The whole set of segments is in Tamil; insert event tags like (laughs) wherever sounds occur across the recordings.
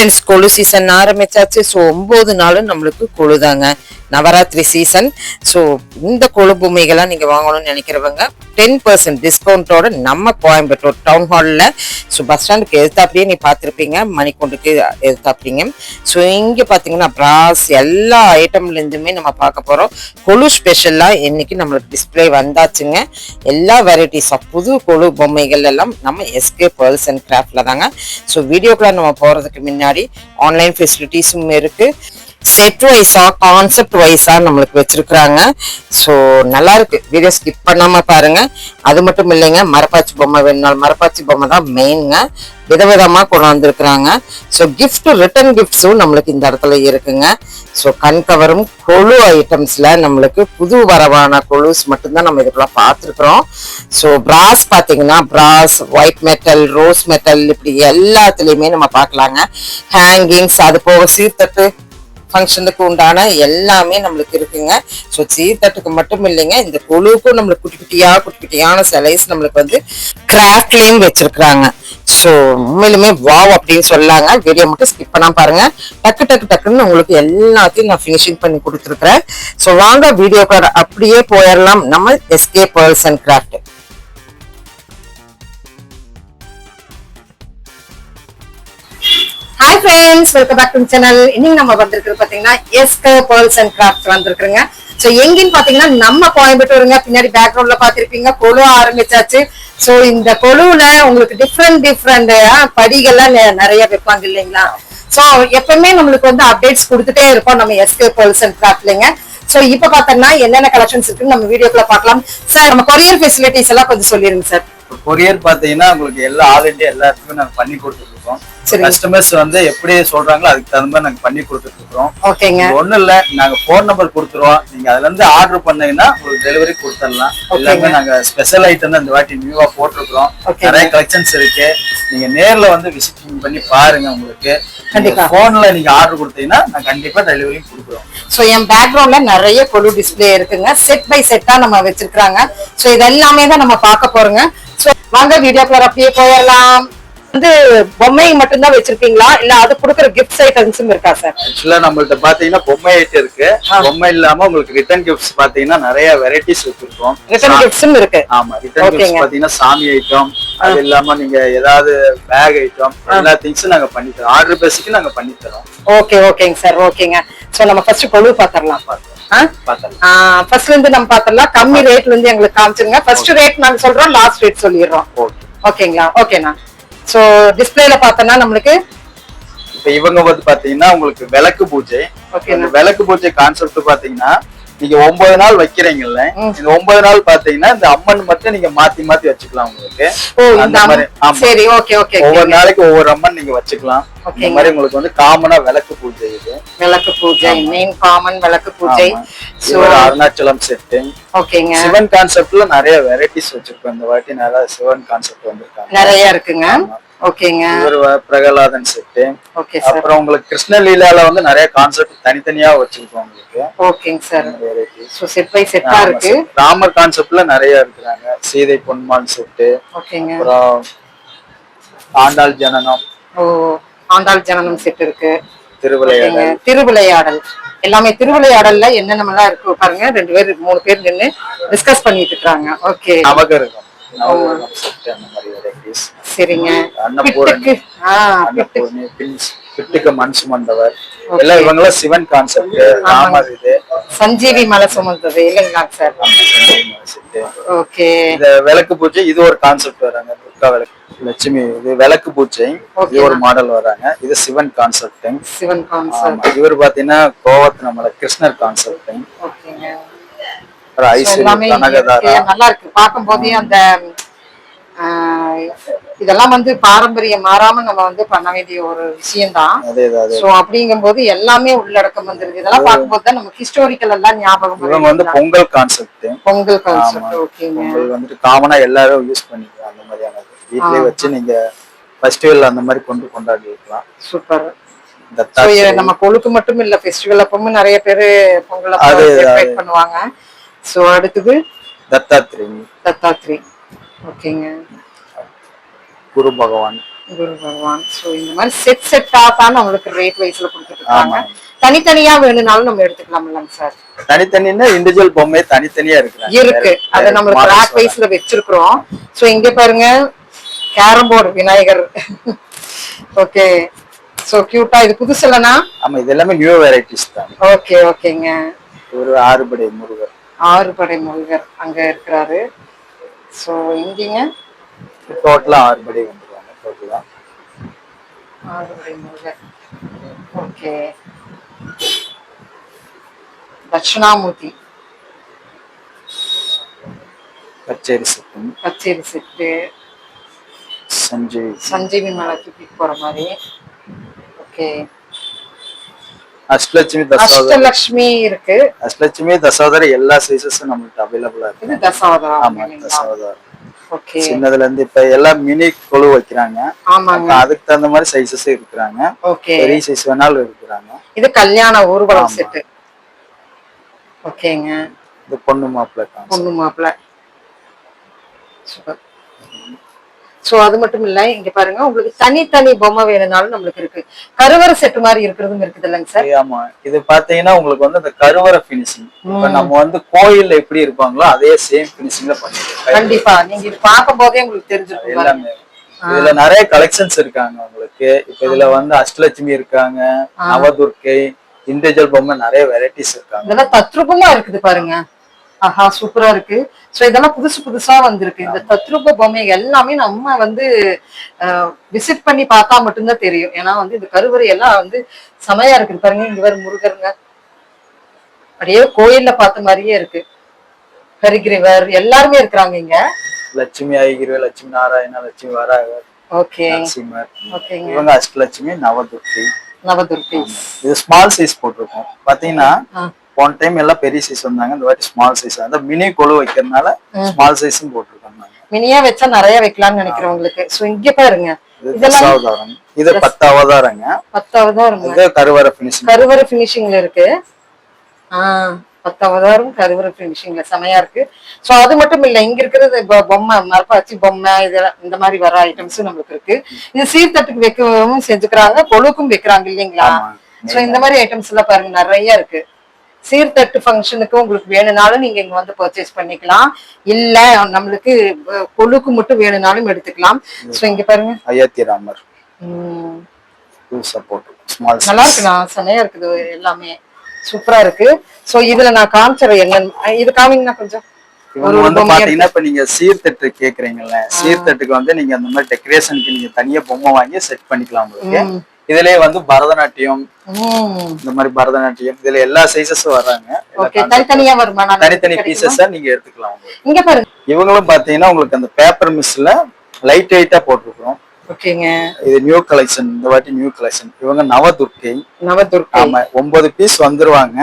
ஃப்ரெண்ட்ஸ் கொழு சீசன் ஆரம்பிச்சாச்சு. ஸோ ஒம்பது நாளும் நம்மளுக்கு கொழுதாங்க. நவராத்திரி சீசன் ஸோ இந்த கொழு பொம்மைகள்லாம் நீங்கள் வாங்கணும்னு நினைக்கிறவங்க டென் பர்சன்ட் டிஸ்கவுண்ட்டோட நம்ம கோயம்புத்தூர் டவுன் ஹாலில் ஸோ பஸ் ஸ்டாண்டுக்கு எதிர்த்தாப்படியே நீ பார்த்துருப்பீங்க. மணிக்கொண்டுக்கு எதிர்த்தாப்படிங்க ஸோ இங்கே பார்த்தீங்கன்னா பிராஸ் எல்லா ஐட்டம்லேருந்துமே நம்ம பார்க்க போகிறோம் கொழு ஸ்பெஷலாக இன்னைக்கு நம்மளுக்கு டிஸ்ப்ளே வந்தாச்சுங்க. எல்லா வெரைட்டிஸ் ஆஃப் புது கொழு பொம்மைகள் எல்லாம் நம்ம எஸ்கே பேர்ல்ஸ் அண்ட் கிராஃப்டில் தாங்க. ஸோ வீடியோக்குள்ள நம்ம போகிறதுக்கு முன்னாடி ஆன்லைன் ஃபெசிலிட்டிஸும் இருக்குது செட் வைஸா கான்செப்ட் வைஸா நம்மளுக்கு வச்சிருக்கிறாங்க. ஸோ நல்லா இருக்கு வீடியோ ஸ்கிப் பண்ணாம பாருங்க. அது மட்டும் இல்லைங்க மரப்பாச்சி பொம்மை வேணுனாலும் மரப்பாச்சி பொம்மை தான் மெயின்ங்க விதவிதமாக கொண்டு வந்திருக்கிறாங்க. ஸோ கிஃப்ட் ரிட்டர்ன் கிஃப்ட்ஸும் நம்மளுக்கு இந்த இடத்துல இருக்குங்க. ஸோ கண் கவரும் கொழு ஐட்டம்ஸில் நம்மளுக்கு புது வரவான கொழுஸ் மட்டும்தான் நம்ம இதுக்குள்ள பார்த்துருக்குறோம். ஸோ பிராஸ் பார்த்தீங்கன்னா brass white metal rose metal இப்படி எல்லாத்துலேயுமே நம்ம பார்க்கலாங்க. ஹேங்கிங்ஸ் அது போக சீர்த்தட்டு ஃபங்க்ஷனுக்கு உண்டான எல்லாமே நம்மளுக்கு இருக்குங்க. ஸோ சீர்தட்டுக்கு மட்டும் இல்லைங்க. இந்த குழுவுக்கும் நம்மளுக்கு குட்டி குட்டியாக குட்டி குட்டியான சிலைஸ் நம்மளுக்கு வந்து கிராஃப்ட்லேயும் வச்சுருக்குறாங்க. ஸோ உண்மையிலுமே வாவ் அப்படின்னு சொல்லாங்க. வீடியோ மட்டும் ஸ்கிப் பண்ணால் பாருங்க. டக்கு டக்கு டக்குன்னு உங்களுக்கு எல்லாத்தையும் நான் ஃபினிஷிங் பண்ணி கொடுத்துருக்குறேன். ஸோ வாங்க வீடியோ அப்படியே போயிடலாம். நம்ம SK pearls and craft hi friends welcome back to channel இன்னைக்கு நம்ம வந்திருக்கிறது பாத்தீங்கன்னா எஸ்கே பேர்ல்ஸ் அண்ட் கிராஃப்ட் வந்திருக்குங்க ஸோ எங்கன்னு பாத்தீங்கன்னா நம்ம கோயம்புத்தூருங்க. பின்னாடி பேக்ரவுண்ட்ல பாத்திருப்பீங்க. கொழு ஆரம்பிச்சாச்சு. ஸோ இந்த கொழுவுல உங்களுக்கு டிஃப்ரெண்ட் டிஃப்ரெண்ட் படிகள்லாம் நெ- நிறைய வைப்பாங்க இல்லைங்களா? ஸோ எப்பவுமே நம்மளுக்கு வந்து அப்டேட்ஸ் கொடுத்துட்டே இருப்போம் நம்ம எஸ்கே பேர்ல்ஸ் அண்ட் கிராஃப்ட்லங்க ஸோ இப்போ பார்த்தோம்னா என்னென்ன கலெக்ஷன்ஸ் இருக்குன்னு நம்ம வீடியோக்குள்ள பார்க்கலாம். சார் நம்ம கொரியர் ஃபெசிலிட்டிஸ் எல்லாம் கொஞ்சம் சொல்லிருங்க சார் கொரியர் பாத்தீங்கன்னா உங்களுக்கு எல்லா ஆல் இண்டியா நாங்கள் நாங்க பண்ணி கொடுத்துருக்கோம். இருக்கோம். கஸ்டமர்ஸ் வந்து எப்படி சொல்றாங்களோ அதுக்கு தகுந்த மாதிரி நாங்க பண்ணி கொடுத்துட்டு இருக்கோம் ஓகேங்க. இது ஒண்ணும் இல்ல நாங்க போன் நம்பர் கொடுத்துருவோம். நீங்க அதுல இருந்து ஆர்டர் பண்ணீங்கன்னா உங்களுக்கு டெலிவரி கொடுத்துடலாம். எல்லாமே நாங்க ஸ்பெஷல் ஐட்டம் தான் இந்த வாட்டி நியூவா போட்டிருக்கிறோம். நிறைய கலெக்ஷன்ஸ் இருக்கு. நீங்க நேர்ல வந்து விசிட்டிங் பண்ணி பாருங்க உங்களுக்கு. கண்டிப்பா. போன்ல நீங்க ஆர்டர் கொடுத்தீங்கன்னா நான் கண்டிப்பா டெலிவரி கொடுக்குறோம். ஸோ என் பேக்ரவுண்ட்ல நிறைய கொலு டிஸ்ப்ளே இருக்குங்க. செட் பை செட்டா நம்ம வச்சிருக்காங்க ஸோ இது எல்லாமே தான் நம்ம பார்க்க போறோங்க. ஸோ வாங்க வீடியோக்குள்ள அப்படியே போயிடலாம். வந்து பொம்மை மட்டும்தான் வச்சிருக்கீங்களா? இல்ல அது கொடுக்குற கிஃப்ட் ஐட்டம்ஸும் இருக்கா சார் ஆக்சுவலா நம்மள்ட்ட பாத்தீங்கன்னா பொம்மை ஐட்டம் இருக்கு. பொம்மை இல்லாம உங்களுக்கு ரிட்டர்ன் கிஃப்ட்ஸ் பாத்தீங்கன்னா நிறைய வெரைட்டிஸ் வச்சிருக்கோம். ரிட்டர்ன் கிஃப்ட்ஸும் இருக்கு. ஆமா ரிட்டர்ன். கிஃப்ட்ஸ் பாத்தீங்கன்னா சாமி ஐட்டம் அது இல்லாம நீங்க ஏதாவது பேக் ஐட்டம் எல்லா திங்ஸும் நாங்க பண்ணி தரோம். ஆர்டர் பேசிக்கு நாங்க பண்ணி தரோம். ஓகே ஓகேங்க சார் ஓகேங்க ஸோ நம்ம ஃபர்ஸ்ட் கொழு பார்த்துடலாம் பார்த்தலாம் ஃபர்ஸ்ட்ல இருந்து நம்ம பார்த்துடலாம் கம்மி ரேட்ல இருந்து எங்களுக்கு காமிச்சிருங்க. ஃபர்ஸ்ட் ரேட் நாங்க சொல்றோம் லாஸ்ட் ரேட் சொல்லிடுறோம். ஓகே ஓகேங்களா ஓகேண்ணா ஸோ டிஸ்பிளேல பார்த்தோம்னா நம்மளுக்கு இப்ப இவங்க வந்து பாத்தீங்கன்னா உங்களுக்கு விளக்கு பூஜை. ஓகேண்ணா. அந்த விளக்கு பூஜை கான்செப்ட் பாத்தீங்கன்னா நீங்க ஒன்பது நாள் வைக்கிறீங்கல்ல. இந்த ஒன்பது நாள் பாத்தீங்கன்னா இந்த அம்மன் மட்டும் நீங்க மாத்தி மாத்தி வச்சுக்கலாம் உங்களுக்கு. இந்த அந்த மாதிரி ஓகே ஓகே ஒவ்வொரு நாளைக்கு ஒவ்வொரு அம்மன் நீங்க வச்சுக்கலாம். இந்த. மாதிரி உங்களுக்கு வந்து காமனா விளக்கு பூஜை இது. விளக்கு பூஜை மெயின் காமன் விளக்கு பூஜை. ஒரு அருணாச்சலம் செட்டு ஓகேங்க. சிவன் கான்செப்ட்ல நிறைய வெரைட்டிஸ் வச்சிருக்கோம். இந்த வாட்டி நிறைய சிவன் கான்செப்ட் வந்திருக்காங்க. நிறைய இருக்குங்க. ஓகேங்க. வ- பிரகலாதன் செட்டு ஓகே சார் அப்புறம் உங்களுக்கு கிருஷ்ணலீலால வந்து நிறைய கான்செப்ட் தனித்தனியா வச்சிருக்கோம் உங்களுக்கு. ஓகேங்க சார் ஸோ செட் பை செட்டா இருக்கு. ராமர் கான்செப்ட்ல நிறைய இருக்கிறாங்க. சீதை பொன்மான் செட்டு ஓகேங்க. அப்புறம் ஆண்டாள் ஜனனம். ஓ ஆண்டாள் ஜனனம் செட் இருக்கு திருவிளையாடல் திருவிளையாடல். எல்லாமே திருவிளையாடல்ல என்னென்னலாம் இருக்கு பாருங்க. ரெண்டு பேர் மூணு பேர் நின்னு டிஸ்கஸ் பண்ணிட்டு இருக்காங்க. ஓகே. சரிங்க. பிட்டுக்கு. மண் சுமந்தவர் எல்லாம் இவங்கெல்லாம் சிவன் கான்செப்ட் ராமர் இது. சஞ்சீவி மலை சுமந்தது. இல்லைங்களா சார் ஓகே. இந்த விளக்கு பூஜை இது ஒரு கான்செப்ட் வராங்க. துர்கா விளக்கு லட்சுமி இது விளக்கு பூஜை. இது ஒரு மாடல் வராங்க இது சிவன் கான்செப்ட் சிவன் கான்செப்ட் இவர் பாத்தீங்கன்னா கோவத்து நம்மள கிருஷ்ணர் கான்செப்ட் ஓகேங்க. ஐஸ்வர்யம் எல்லாமே கனகதாரா. இருக்கு. நல்லா இருக்கு பார்க்கும் போதே அந்த இதெல்லாம் வந்து பாரம்பரியம் மாறாம நம்ம வந்து பண்ண வேண்டிய ஒரு விஷயம்தான். அதே அது சோ அப்படிங்கும்போது எல்லாமே உள்ளடக்கம் வந்துருது. இதெல்லாம் பார்க்கும்போது தான் நமக்கு ஹிஸ்டாரிக்கல் எல்லாம் ஞாபகம் இவங்க வந்து. பொங்கல் கான்செப்ட் பொங்கல் கான்செப்ட் ஓகேங்க. பொங்கல் வந்துட்டு காமனா எல்லாரும் யூஸ் பண்ணிக்கலாம். அந்த மாதிரியானது வீட்லயே வச்சு நீங்க ஃபெஸ்டிவல் அந்த மாதிரி கொண்டு கொண்டாடி இருக்கலாம் சூப்பர் ஸோ நம்ம கொழுக்கு மட்டும் இல்ல ஃபெஸ்டிவல் அப்பவும் நிறைய பேரு பொங்கல் பண்ணுவாங்க. சோ அடுத்தது தத்தாத்ரி தத்தாத்ரி ஓகேங்க. குரு பகவான். குரு பகவான். சோ இந்த மாதிரி செட் செட்டா தான் நம்மளுக்கு ரேட் வைஸ்ல ஆமா. தனித்தனியா வேணும்னாலும் நம்ம எடுத்துக்கலாம்லங்க சார். தனித்தனின்னா இண்டிவிஜுவல் பொம்மை தனித்தனியா இருக்கிறாங்க. இருக்கு. அத நம்மளுக்கு ரேக் வைஸ்ல வச்சிருக்கிறோம். சோ இங்க பாருங்க carrom board Vinayagar. Okay so கியூட்டா இது புதுசு இல்லனா ஆமா இது எல்லாமே நியூ வெரைட்டிஸ் தான். ஓகே ஓகேங்க ஒரு ஆறுபடை முருகர். ஆறு படை முருகர் அங்க இருக்கிறாரு. சோ இங்கங்க டோட்டலா ஆறுபடை வந்துருவாங்க டோட்டலா ஆறு படை முருகர். ஓகே தட்சிணாமூர்த்தி. பச்சேரி சித்தம் பச்சேரி செட்டு. சஞ்சய். சஞ்சீவி மேல தூக்கிட்டு போற மாதிரி. ஓகே அஷ்டலட்சுமி தசாவதாரம். அஷ்டலட்சுமி இருக்கு. அஷ்டலட்சுமி தசாவதாரம் எல்லா சைஸஸும் நம்மள்ட்ட அவைலபிளா இருக்கு. இது தசாவதாரம். ஆமா தசாவதாரம். ஓகே சின்னதுல இருந்து இப்ப எல்லாம் மினி கொழு வைக்கிறாங்க. ஆமாங்க. அப்ப அதுக்கு தகுந்த மாதிரி சைஸஸ் இருக்கிறாங்க. ஓகே பெரிய சைஸ் வேணாலும் இருக்கிறாங்க. இது கல்யாண ஊர்வலம் ஆமா. செட்டு ஓகேங்க இது பொண்ணு மாப்பிள்ளை பொண்ணு மாப்பிள்ள. சூப்பர் சோ அது மட்டும் இல்ல இங்க பாருங்க உங்களுக்கு தனித்தனி பொம்மை வேணும்னாலும் நம்மளுக்கு இருக்கு. கருவறை செட்டு மாதிரி இருக்கிறதும் இருக்குது இல்லைங்க சார்? ஆமா. இது பாத்தீங்கன்னா உங்களுக்கு வந்து அந்த கருவறை பினிஷிங் இப்ப நம்ம வந்து கோயில்ல எப்படி இருப்பாங்களோ அதே சேம் பினிஷிங்ல பண்ணிருக்கோம் கண்டிப்பா. நீங்க இது பார்க்கும் போதே உங்களுக்கு தெரிஞ்சிருக்கும். எல்லாமே. இதுல நிறைய கலெக்ஷன்ஸ் இருக்காங்க உங்களுக்கு. இப்ப இதுல வந்து அஷ்டலட்சுமி இருக்காங்க நவதுர்க்கை இண்டிவிஜுவல் பொம்மை நிறைய வெரைட்டிஸ் இருக்காங்க. இதெல்லாம் தத்ரூபமா இருக்குது பாருங்க. ஆஹா சூப்பரா இருக்கு. சோ இதெல்லாம் புதுசு புதுசா வந்திருக்கு. இந்த தத்ரூப பொம்மை எல்லாமே நம்ம வந்து விசிட் பண்ணி பார்த்தா மட்டும்தான் தெரியும். ஏன்னா வந்து இந்த கருவறை எல்லாம் வந்து செமையா இருக்குது பாருங்க இங்க வேற முருகருங்க. அப்படியே கோயில்ல பார்த்த மாதிரியே இருக்கு. ஹரிகிரிவர் எல்லாருமே இருக்கிறாங்க இங்க. லட்சுமி ஐகிரி லட்சுமி நாராயணா லட்சுமி வராகர் ஓகே. நரசிம்மர் ஓகேங்க. இவங்க அஷ்டலட்சுமி நவதுர்க்கை நவதுர்கை இது ஸ்மால் சைஸ் போட்டிருக்கோம். பாத்தீங்கன்னா. போன டைம் எல்லாம் பெரிய சைஸ் வந்தாங்க. இந்த வாட்டி ஸ்மால் சைஸ் அந்த மினி கொழு வைக்கிறதுனால ஸ்மால் சைஸும் போட்டிருக்காங்க. மினியா வச்சா நிறைய வைக்கலாம்னு நினைக்கிறவங்களுக்கு சோ இங்க பாருங்க. தசாவதாரம் இது பத்து அவதாரங்க பத்தாவது இருங்க இது கருவறை பினிஷிங் கருவறை பினிஷிங்ல இருக்கு. ஆஹ் பத்தாவதாயிரம் கருவறை பினிஷிங்ல செமையா இருக்கு. சோ அது மட்டும் இல்ல இங்க இருக்கிறது பொம்மை மரப்பாச்சி பொம்மை இதெல்லாம் இந்த மாதிரி வர ஐட்டம்ஸும் நம்மளுக்கு இருக்கு. இது சீர்தட்டுக்கு வைக்கவும் செஞ்சுக்கிறாங்க கொழுக்கும் வைக்கிறாங்க இல்லைங்களா? சோ இந்த மாதிரி ஐட்டம்ஸ் எல்லாம் பாருங்க நிறைய இருக்கு. சீர்தட்டு ஃபங்க்ஷனுக்கு உங்களுக்கு வேணும்னாலும் நீங்க இங்க வந்து பர்ச்சேஸ் பண்ணிக்கலாம். இல்ல நம்மளுக்கு கொழுக்கு மட்டும் வேணும்னாலும் எடுத்துக்கலாம். சோ இங்க பாருங்க. அயோத்தி ராமர். நல்லா இருக்குண்ணா செமையா இருக்குது எல்லாமே. சூப்பரா இருக்கு. சோ இதுல நான் காமிச்சிடுறேன் என்னன்னு இது காமிங்கண்ணா கொஞ்சம் இவங்க வந்து பாத்தீங்கன்னா இப்ப நீங்க சீர்தட்டு கேக்குறீங்கல்ல. சீர்தட்டுக்கு வந்து நீங்க அந்த மாதிரி டெக்கரேஷனுக்கு நீங்க தனியா பொம்மை வாங்கி செட் பண்ணிக்கலாம் உங்களுக்கு. இதுலயே வந்து பரதநாட்டியம் இந்த மாதிரி பரதநாட்டியம் இதுல எல்லா சைஸஸும் வர்றாங்க. தனித்தனியா வருமா? தனித்தனி பீசஸா நீங்க எடுத்துக்கலாம் இவங்களும் பாத்தீங்கன்னா உங்களுக்கு அந்த பேப்பர் மிஸ்ல லைட் வெயிட்டா போட்டிருக்கிறோம். ஓகேங்க. இது நியூ கலெக்ஷன் இந்த வாட்டி நியூ கலெக்ஷன் இவங்க நவதுர்க்கை. நவதுர்க்கை. ஆமா ஒன்பது பீஸ் வந்துருவாங்க.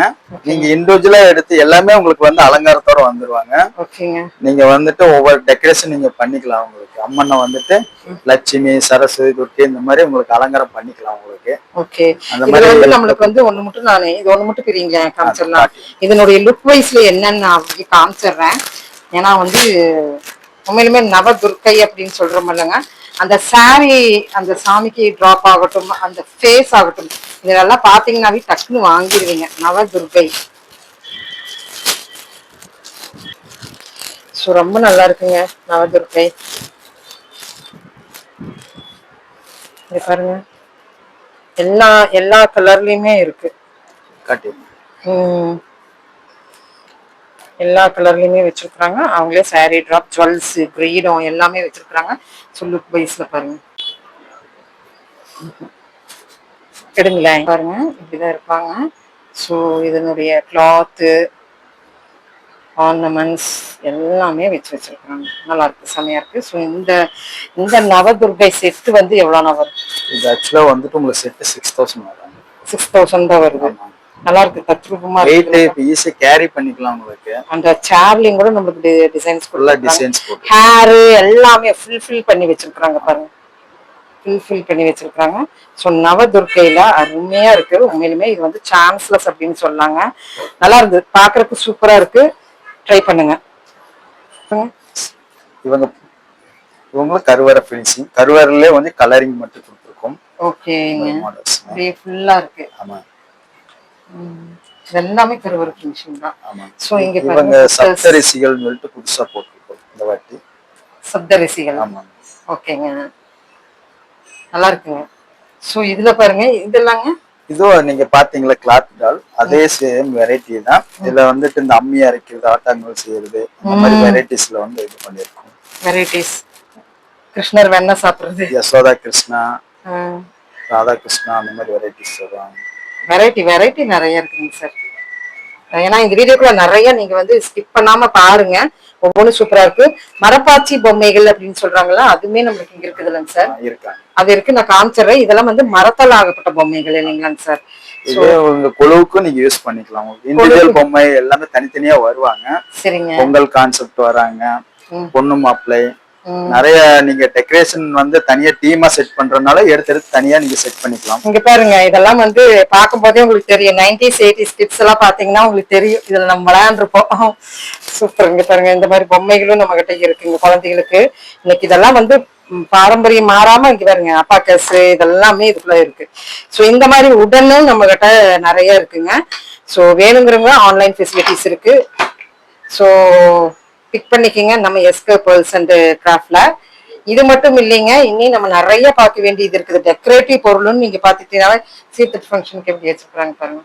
நீங்க இண்டிவிஜுவலா எடுத்து எல்லாமே உங்களுக்கு வந்து அலங்காரத்தோட வந்துருவாங்க. ஓகேங்க. நீங்க வந்துட்டு ஒவ்வொரு டெக்கரேஷன் நீங்க பண்ணிக்கலாம் உங்களுக்கு. அம்மனை வந்துட்டு லட்சுமி சரஸ்வதி துர்க்கை இந்த மாதிரி உங்களுக்கு அலங்காரம் பண்ணிக்கலாம் உங்களுக்கு. ஓகே. அந்த மாதிரி வந்து நம்மளுக்கு வந்து ஒண்ணு மட்டும் நானு இது ஒண்ணு மட்டும் பிரிங்க காமிச்சிடலாம். இதனுடைய லுக் வைஸ்ல என்னன்னு நான் காமிச்சிடுறேன். ஏன்னா வந்து உண்மையிலுமே நவதுர்க்கை அப்படின்னு சொல்றோம் இல்லைங்க. அந்த saree அந்த சாமிக்கு டிராப் ஆகட்டும் அந்த ஃபேஸ் ஆகட்டும் இதெல்லாம் பாத்தீங்கன்னாவே டக்குன்னு வாங்கிடுவீங்க. நவதுர்க்கை ஸோ ரொம்ப நல்லா இருக்குங்க நவதுர்க்கை இங்க பாருங்க. எல்லா எல்லா கலர்லயுமே இருக்கு. காட்டி ம். எல்லா கலர்லயுமே வச்சிருக்காங்க அவங்களே saree ட்ராப் ஜுவல்ஸ் கிரீடம் எல்லாமே வச்சிருக்காங்க ஸோ லுக் வைஸ்ல பாருங்க. எடுங்களேன் பாருங்க இப்படிதான் இருப்பாங்க. ஸோ இதனுடைய கிளாத்து ஆர்னமெண்ட்ஸ் எல்லாமே வச்சு வச்சிருக்காங்க நல்லா இருக்கு செமையா இருக்கு. ஸோ இந்த இந்த நவதுர்கை செட்டு வந்து எவ்வளோனா வரும் இது ஆக்சுவலா வந்துட்டு உங்களுக்கு செட் சிக்ஸ் தௌசண்ட் வரும். சிக்ஸ் தௌசண்ட் தான் வருது. நல்லா இருக்கு தத்ரூபமா இருக்கு. ஈஸியா கேரி பண்ணிக்கலாம் உங்களுக்கு. அந்த சேர்லிங் கூட நம்மளுக்கு டிசைன்ஸ் ஃபுல்லா டிசைன்ஸ் ஹேர் எல்லாமே ஃபில் ஃபில் பண்ணி வச்சிருக்காங்க பாருங்க. ஃபில் ஃபில் பண்ணி வச்சிருக்காங்க ஸோ நவதுர்க்கையில அருமையா இருக்கு. உண்மையிலுமே இது வந்து சான்ஸ்லெஸ் அப்படின்னு சொன்னாங்க. நல்லா இருந்தது பாக்குறதுக்கு சூப்பரா இருக்கு. ட்ரை பண்ணுங்க. இவங்க இவங்களும் கருவறை ஃபினிஷிங் கருவறையிலே வந்து கலரிங் மட்டும் கொடுத்துருக்கோம். ஓகேங்க ஃபுல்லா இருக்கு. ஆமா. எல்லாமே கருவறை ஃபினிஷிங் தான் ஸோ இங்க இவங்க பாருங்க சப்தரிசிகள் சொல்லிட்டு புதுசா போட்டிருக்கோம் இந்த வாட்டி. சப்தரிசிகள் ஆமா. ஓகேங்க. நல்லா இருக்குங்க. ஸோ இதுல பாருங்க இதெல்லாங்க? இதுவும் நீங்க பாத்தீங்களா கிளாத் டால் அதே சேம் வெரைட்டி தான். இதுல வந்துட்டு இந்த அம்மி அரைக்கிறது ஆட்டாங்கல் செய்யறது அந்த மாதிரி வெரைட்டிஸ்ல வந்து இது பண்ணிருக்கோம் வெரைட்டிஸ் கிருஷ்ணர் வெண்ணெய் சாப்பிடுறது. யசோதா கிருஷ்ணா ராதா கிருஷ்ணா அந்த மாதிரி வெரைட்டிஸ் வருவாங்க வெரைட்டி வெரைட்டி நிறைய இருக்குங்க சார். ஏன்னா இந்த வீடியோக்குள்ள நிறைய நீங்க வந்து ஸ்கிப் பண்ணாம பாருங்க. ஒவ்வொன்றும் சூப்பரா இருக்கு. மரப்பாச்சி பொம்மைகள் அப்படின்னு சொல்றாங்களா அதுவுமே நம்மளுக்கு இங்க இருக்குது இல்லைங்க சார். அது இருக்கு. நான் காமிச்சிடுறேன். இதெல்லாம் வந்து மரத்தால் ஆகப்பட்ட பொம்மைகள் இல்லைங்களாங்க சார்? உங்க குழுவுக்கும் நீங்க யூஸ் பண்ணிக்கலாம். இண்டிவிஜுவல் பொம்மை எல்லாமே தனித்தனியா வருவாங்க. சரிங்க. பொங்கல் கான்செப்ட் வராங்க. பொண்ணு மாப்பிள்ளை. நிறைய நீங்க டெக்கரேஷன் வந்து தனியா டீமா செட் பண்றதுனால எடுத்து எடுத்து தனியா நீங்க செட் பண்ணிக்கலாம். இங்க பாருங்க இதெல்லாம் வந்து பார்க்கும் போதே உங்களுக்கு தெரியும். நைன்டிஸ் எயிட்டிஸ் கிட்ஸ் எல்லாம் பாத்தீங்கன்னா உங்களுக்கு தெரியும். இதுல நம்ம விளையாண்டுருப்போம். சூப்பர் இங்க பாருங்க இந்த மாதிரி பொம்மைகளும் நம்ம கிட்ட இருக்குங்க குழந்தைகளுக்கு. இன்னைக்கு இதெல்லாம் வந்து பாரம்பரியம் மாறாம இங்க பாருங்க அப்பாக்கஸ் இதெல்லாமே இதுக்குள்ள இருக்கு. சோ இந்த மாதிரி உடனும் நம்ம கிட்ட நிறைய இருக்குங்க. சோ வேணுங்கிறவங்க ஆன்லைன் ஃபெசிலிட்டிஸ் இருக்கு. ஸோ பிக் பண்ணிக்கங்க. நம்ம எஸ்கே பேர்ல்ஸ் அண்ட் கிராஃப்ட்ல இது மட்டும் இல்லைங்க. இன்னி நம்ம நிறைய பார்க்க வேண்டியது இருக்குது. டெக்கரேட்டிவ் பொருள்னு நீங்க பாத்துட்டீங்கன்னா சீர்திருத்த ஃபங்க்ஷனுக்கு எப்படி வச்சிருக்காங்க பாருங்க.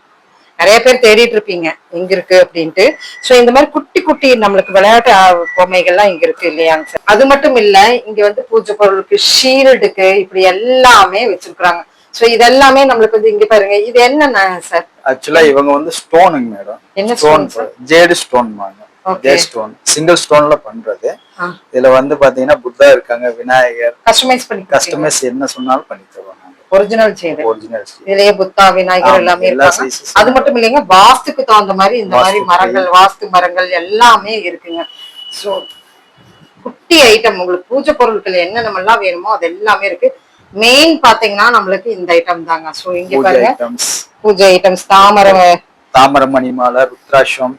நிறைய பேர் தேடிட்டு இருப்பீங்க. எங்க இருக்கு அப்படின்ட்டு. சோ இந்த மாதிரி குட்டி குட்டி நம்மளுக்கு விளையாட்டு பொம்மைகள்லாம் இங்க இருக்கு இல்லையாங்க சார். அது மட்டும் இல்ல இங்க வந்து பூஜை பொருளுக்கு ஷீல்டுக்கு இப்படி எல்லாமே வச்சிருக்காங்க சோ இதெல்லாமே நம்மளுக்கு வந்து இங்க பாருங்க. இது என்னன்னா சார்? ஆக்சுவலா இவங்க வந்து ஸ்டோனுங்க மேடம். என்ன ஸ்டோன் ஜேடு ஸ்டோன் வாங்க. ஜே ஸ்டோன் சிங்கிள் ஸ்டோன்ல பண்றது. இதுல வந்து பாத்தீங்கன்னா புத்தா இருக்காங்க விநாயகர். கஸ்டமைஸ் பண்ணி கஸ்டமர்ஸ் என்ன சொன்னாலும் பண்ணி தருவாங்க ஒரிஜினல் செய்து ஒரிஜினல் இதுலயே புத்தா விநாயகர் எல்லாமே. அது மட்டும் இல்லைங்க வாஸ்துக்கு தகுந்த மாதிரி இந்த மாதிரி. மரங்கள் வாஸ்து மரங்கள் எல்லாமே இருக்குங்க. சோ குட்டி ஐட்டம் உங்களுக்கு பூஜை பொருட்கள் என்னென்ன எல்லாம் வேணுமோ அது எல்லாமே இருக்கு. மெயின் பாத்தீங்கன்னா நம்மளுக்கு இந்த ஐட்டம் தாங்க. சோ இங்க பாருங்க. பூஜை ஐட்டம்ஸ் தாமரை தாமரமணி மாலை ருத்ராட்சம்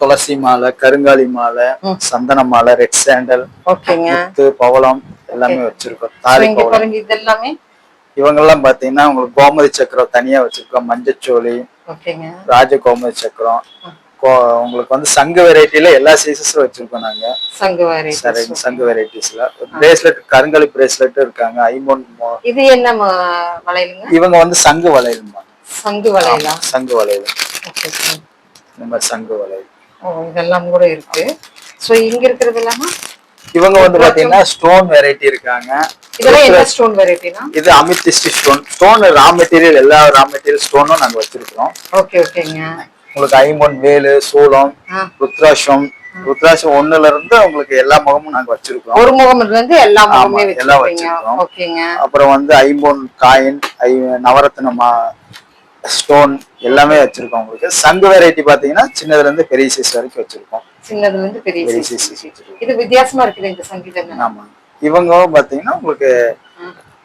துளசி மாலை கருங்காலி மாலை சந்தன மாலை ரெட் சாண்டல் முத்து பவளம் எல்லாமே வச்சிருக்கோம். தாலி பவளம் இது எல்லாமே பாத்தீங்கன்னா உங்களுக்கு கோமதி சக்கரம் தனியா வச்சிருக்கோம். மஞ்சச்சோலி ஓகேங்க. ராஜ கோமதி சக்கரம் உங்களுக்கு வந்து சங்கு வெரைட்டில எல்லா சைஸஸும் வச்சிருக்கோம் நாங்க. சங்குவாரி சரி சங்கு வெரைட்டிஸ்ல பிரேஸ்லெட் கருங்காலி பிரேஸ்லெட் இருக்காங்க. ஐமோன் இது என்ன வளையலுங்க? இவங்க வந்து சங்கு வளையல்மா சங்கு வளையலா? சங்கு வளையல். இந்த மாதிரி சங்கு ஓ இதெல்லாம் கூட இருக்கு. சோ இங்க இருக்கிறது எல்லாமா? இவங்க வந்து பாத்தீங்கன்னா ஸ்டோன் வெரைட்டி இருக்காங்க. இதெல்லாம் என்ன ஸ்டோன் வெரைட்டினா இது amethyst stone stone raw material எல்லா ரா மெட்டீரியல் ஸ்டோனும் நாங்க வச்சிருக்கிறோம். ஓகே ஓகேங்க உங்களுக்கு ஐமோன் வேலு சூளம் ஆ. ருத்ராட்சம். ருத்ராட்சம் ஒண்ணுல இருந்து உங்களுக்கு எல்லா முகமும் நாங்க வச்சிருக்கோம் ஒரு முகம் இருந்து எல்லா முகமே ஆமா, எல்லாம் வச்சிருக்கோம். ஓகேங்க அப்புறம் வந்து ஐம்போன் காயின் ஐ நவரத்ன ஸ்டோன் எல்லாமே வச்சிருக்கோம் உங்களுக்கு. சங்கு வெரைட்டி பாத்தீங்கன்னா சின்னதுல இருந்து பெரிய சைஸ் வரைக்கும் வச்சிருக்கோம். சின்னதுல இருந்து பெரிய வச்சிருக்கோம். இது வித்தியாசமா இருக்குது இந்த சங்கீதம் ஆமா. இவங்க பாத்தீங்கன்னா உங்களுக்கு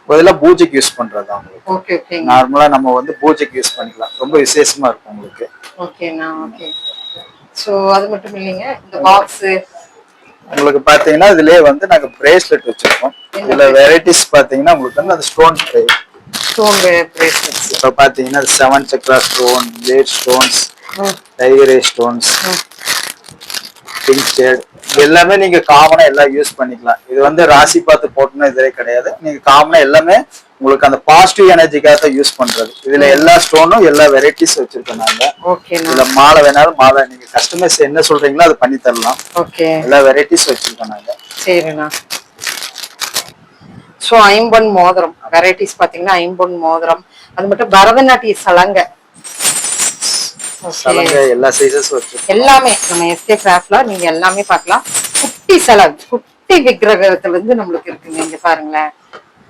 இதெல்லாம் பூஜைக்கு யூஸ் பண்றதா உங்களுக்கு. ஓகே ஓகேங்க. நார்மலா நம்ம வந்து பூஜைக்கு யூஸ் பண்ணிக்கலாம். ரொம்ப விசேஷமா இருக்கும் உங்களுக்கு. ஓகேண்ணா ஓகே. சோ அது மட்டும் இல்லைங்க. இந்த பாக்ஸ் உங்களுக்கு பாத்தீங்கன்னா இதுலயே வந்து நாங்க பிரேஸ்லெட் வச்சிருக்கோம். இதுல வெரைட்டிஸ் பாத்தீங்கன்னா உங்களுக்கு வந்து அந்த ஸ்டோன் ஸ்டோன் பிரேஸ்லெட்ஸ் இப்ப பாத்தீங்கன்னா seven chakra stone jade stones tiger eye stones pink shade எல்லாமே நீங்க காமனா எல்லாம் யூஸ் பண்ணிக்கலாம். இது வந்து ராசி பார்த்து போட்டணும் இதே கிடையாது. நீங்க காமனா எல்லாமே உங்களுக்கு அந்த பாசிட்டிவ் எனர்ஜிக்காக தான் யூஸ் பண்றது. இதுல எல்லா ஸ்டோனும் எல்லா வெரைட்டிஸ் வச்சிருக்கோம் நாங்க. இதுல மாலை வேணாலும் மாலை நீங்க கஸ்டமர்ஸ் என்ன சொல்றீங்களோ அதை பண்ணி தரலாம் ஓகே எல்லா வெரைட்டிஸ் வச்சிருக்கோம் நாங்க. சரிண்ணா. ஸோ ஐம்பொன் மோதிரம். வெரைட்டிஸ் பார்த்தீங்கன்னா ஐம்பொன் மோதிரம். அது மட்டும் பரதநாட்டிய சலங்கை. எல்லா எல்லாமே. நம்ம எஸ்கே கிராஃப்ட்ல நீங்க எல்லாமே பார்க்கலாம் குட்டி சலங் குட்டி விக்கிரகத்துல இருந்து நம்மளுக்கு இருக்குங்க. இங்க பாருங்களேன்.